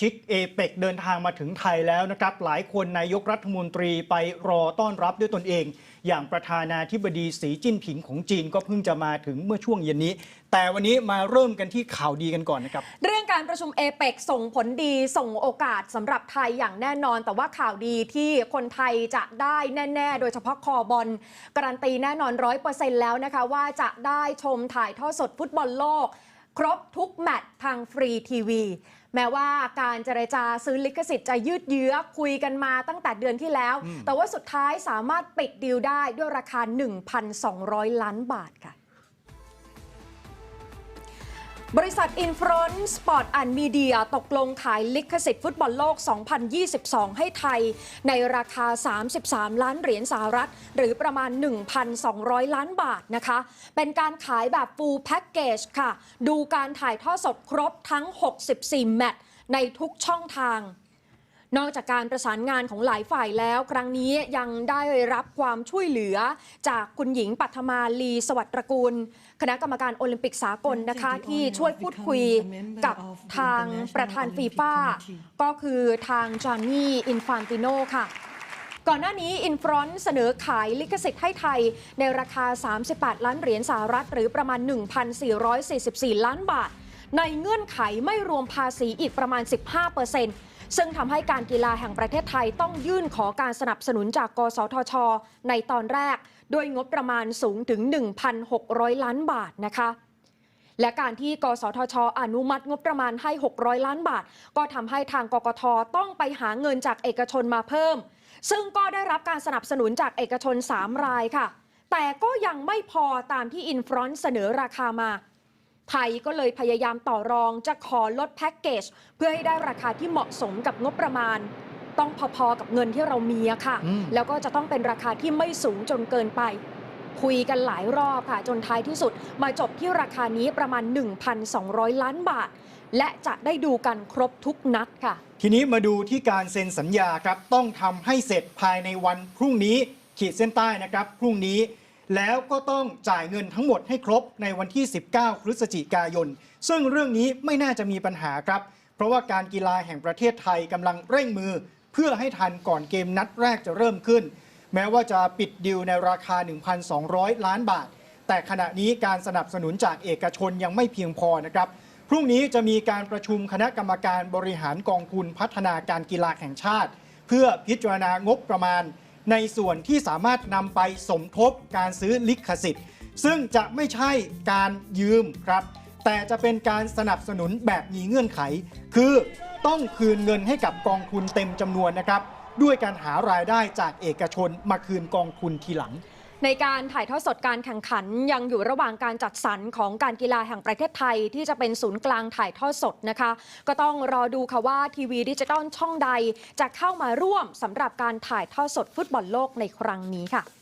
ชิกเอเปกเดินทางมาถึงไทยแล้วนะครับ หลายคนนายกรัฐมนตรีไปรอต้อนรับด้วยตนเอง อย่างประธานาธิบดีสีจิ้นผิงของจีนก็เพิ่งจะมาถึงเมื่อช่วงเย็นนี้ แต่วันนี้มาเริ่มกันที่ข่าวดีกันก่อนนะครับ เรื่องการประชุมเอเปกส่งผลดีส่งโอกาสสำหรับไทยอย่างแน่นอน แต่ว่าข่าวดีที่คนไทยจะได้แน่ ๆ โดยเฉพาะคอบอลการันตีแน่นอนร้อยเปอร์เซ็นต์แล้วนะคะว่าจะได้ชมถ่ายทอดสดฟุตบอลโลก ครบทุกแมตช์ทางฟรีทีวี แม้ว่าการเจรจาซื้อลิขสิทธิ์จะยืดเยื้อคุยกันมาตั้งแต่เดือนที่แล้ว แต่ว่าสุดท้ายสามารถปิดดีลได้ด้วยราคา 1,200 ล้านบาทค่ะ บริษัท i n f r o n t Sport and Media ตกลงขายลิขสิทธิ์ฟุตบอลโลก 2022 ให้ไทย ในราคา 33 ล้านเหรียญสหรัฐ หรือประมาณ 1,200 ล้านบาทนะคะ เป็นการขายแบบ full package ค่ะ ดูการถ่ายทอดสดครบทั้ง 64 แมตช์ในทุกช่องทาง นอกจากการประสานงานของหลายฝ่ายแล้ว ครั้งนี้ยังได้รับความช่วยเหลือ จากคุณหญิงปัทมาลีสวัสดิ์ตระกูล คณะกรรมการโอลิมปิกสากลนะคะที่ช่วยพูดคุยกับทางประธานฟีฟ่าก็คือทางจอห์นนี่อินฟานติโนค่ะก่อนหน้านี้อินฟรอนเสนอขายลิขสิทธิ์ให้ไทย ในราคา 38 ล้านเหรียญสหรัฐ หรือประมาณ 1,444 ล้านบาท ในเงื่อนไขไม่รวมภาษีอีกประมาณ 15% ซึ่งทำให้การกีฬาแห่งประเทศไทยต้องยื่นขอการสนับสนุนจากกสทช ในตอนแรก ด้วยงบประมาณสูงถึง 1,600 ล้านบาทนะคะและการที่กสทช อนุมัติงบประมาณให้ 600 ล้านบาท ก็ทำให้ทางกกทต้องไปหาเงินจากเอกชนมาเพิ่ม ซึ่งก็ได้รับการสนับสนุนจากเอกชน 3 รายค่ะ แต่ก็ยังไม่พอตามที่อินฟรอนต์เสนอราคามา ไทยก็เลยพยายามต่อรองจะขอลดแพ็กเกจ เพื่อให้ได้ราคาที่เหมาะสมกับงบประมาณ ต้องพอๆกับเงินที่เรามีอะค่ะ อืม แล้วก็จะต้องเป็นราคาที่ไม่สูงจนเกินไป คุยกันหลายรอบค่ะ จนท้ายที่สุด มาจบที่ราคานี้ประมาณ 1,200 ล้านบาท และจะได้ดูกันครบทุกนัดค่ะ ทีนี้มาดูที่การเซ็นสัญญาครับ ต้องทำให้เสร็จภายในวันพรุ่งนี้ ขีดเส้นใต้นะครับ พรุ่งนี้ แล้วก็ต้องจ่ายเงินทั้งหมดให้ครบในวันที่ 19 พฤศจิกายน ซึ่งเรื่องนี้ไม่น่าจะมีปัญหาครับ เพราะว่าการกีฬาแห่งประเทศไทยกำลังเร่งมือ เพื่อให้ทันก่อนเกมนัดแรกจะเริ่มขึ้น แม้ว่าจะปิดดิวในราคา 1,200 ล้านบาท แต่ขณะนี้การสนับสนุนจากเอกชนยังไม่เพียงพอนะครับพรุ่งนี้จะมีการประชุมคณะกรรมการบริหารกองทุนพัฒนาการกีฬาแห่งชาติ เพื่อพิจารณางบประมาณ ในส่วนที่สามารถนำไปสมทบการซื้อลิขสิทธิ์ ซึ่งจะไม่ใช่การยืมครับ แต่จะเป็นการสนับสนุนแบบมีเงื่อนไข คือต้องคืนเงินให้กับกองทุนเต็มจำนวนนะครับ ด้วยการหารายได้จากเอกชนมาคืนกองทุนทีหลัง ในการถ่ายทอดสดการแข่งขันยังอยู่ระหว่างการจัดสรรของการกีฬาแห่งประเทศไทย ที่จะเป็นศูนย์กลางถ่ายทอดสดนะคะ ก็ต้องรอดูค่ะว่าทีวีดิจิตอลช่องใด จะเข้ามาร่วมสำหรับการถ่ายทอดสดฟุตบอลโลกในครั้งนี้ค่ะ